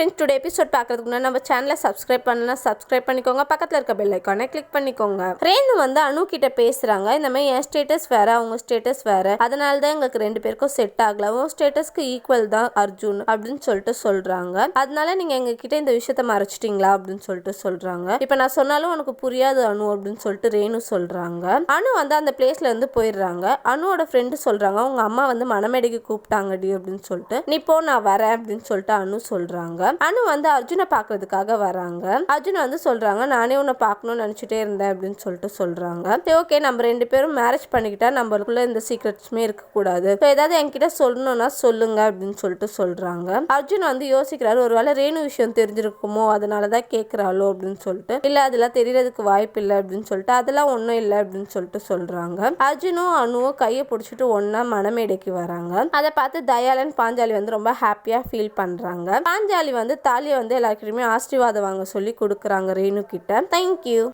Friends today episode பார்க்கறதுக்கு முன்னாடி நம்ம சேனலை சப்ஸ்கிரைப் பண்ணலாம் சப்ஸ்கிரைப் பண்ணிக்கோங்க. பக்கத்தில் இருக்க பெல் ஐக்கானை கிளிக் பண்ணிக்கோங்க. ரேணு வந்து அனு கிட்ட பேசுறாங்க. இந்த மாதிரி என் ஸ்டேட்டஸ் வேற அவங்க ஸ்டேட்டஸ் வேற. அதனால தான் எங்களுக்கு ரெண்டு பேருக்கும் செட் ஆகல. உன் ஸ்டேட்டஸ்க்கு ஈக்குவல் தான் அர்ஜுன் அப்படின்னு சொல்லிட்டு சொல்றாங்க. அதனால நீங்க எங்க கிட்ட இந்த விஷயத்த மறைச்சிட்டீங்களா அப்படின்னு சொல்லிட்டு சொல்றாங்க. இப்போ நான் சொன்னாலும் உனக்கு புரியாது அனு அப்படின்னு சொல்லிட்டு ரேணு சொல்றாங்க. அனு வந்து அந்த பிளேஸ்ல இருந்து போயிடுறாங்க. அனுவோட ஃப்ரெண்டு சொல்றாங்க. உங்க அம்மா வந்து மணமேடைக்கு கூப்பிட்டாங்கடி அப்படின்னு சொல்லிட்டு. நீ போ நான் வரேன் அப்படின்னு சொல்லிட்டு அனு சொல்றாங்க. அனு வந்து அர்ஜுனை பார்க்கறதுக்காக வராங்க. அர்ஜுன் வந்து சொல்றாங்க நானே உன்னை பார்க்கணும்னு நினைச்சிட்டே இருந்தேன் அப்படின்னு சொல்லிட்டு சொல்றாங்க. சரி ஓகே நம்ம ரெண்டு பேரும் மேரேஜ் பண்ணிக்கிட்டா நம்மளுக்குள்ள இந்த சீக்ரெட்ஸுமே இருக்கக்கூடாது. So, ஏதாவது என்கிட்ட சொல்லணும்னா சொல்லுங்க அப்படின்னு சொல்லிட்டு சொல்றாங்க. அர்ஜுன் வந்து யோசிக்கிறாரு ஒருவேளை ரேணு விஷயம் தெரிஞ்சிருக்குமோ? அதனால தான் கேட்குறாளோ அப்படின்னு சொல்லிட்டு. இல்லை அதெல்லாம் தெரியறதுக்கு வாய்ப்பு இல்லை அப்படின்னு சொல்லிட்டு. அதெல்லாம் ஒன்றும் இல்லை அப்படின்னு சொல்லிட்டு சொல்றாங்க. அர்ஜுனும் அனுவும் கையை பிடிச்சிட்டு ஒன்றா மனமேடைக்கு வராங்க. அதை பார்த்து தயாளன் பாஞ்சாலி வந்து ரொம்ப ஹாப்பியாக ஃபீல் பண்ணுறாங்க பாஞ்சாலி வந்து தாலியை வந்து எல்லாருக்கிட்டையுமே ஆசீர்வாதம் வாங்க சொல்லி கொடுக்குறாங்க ரேணு கிட்ட. தேங்க்யூ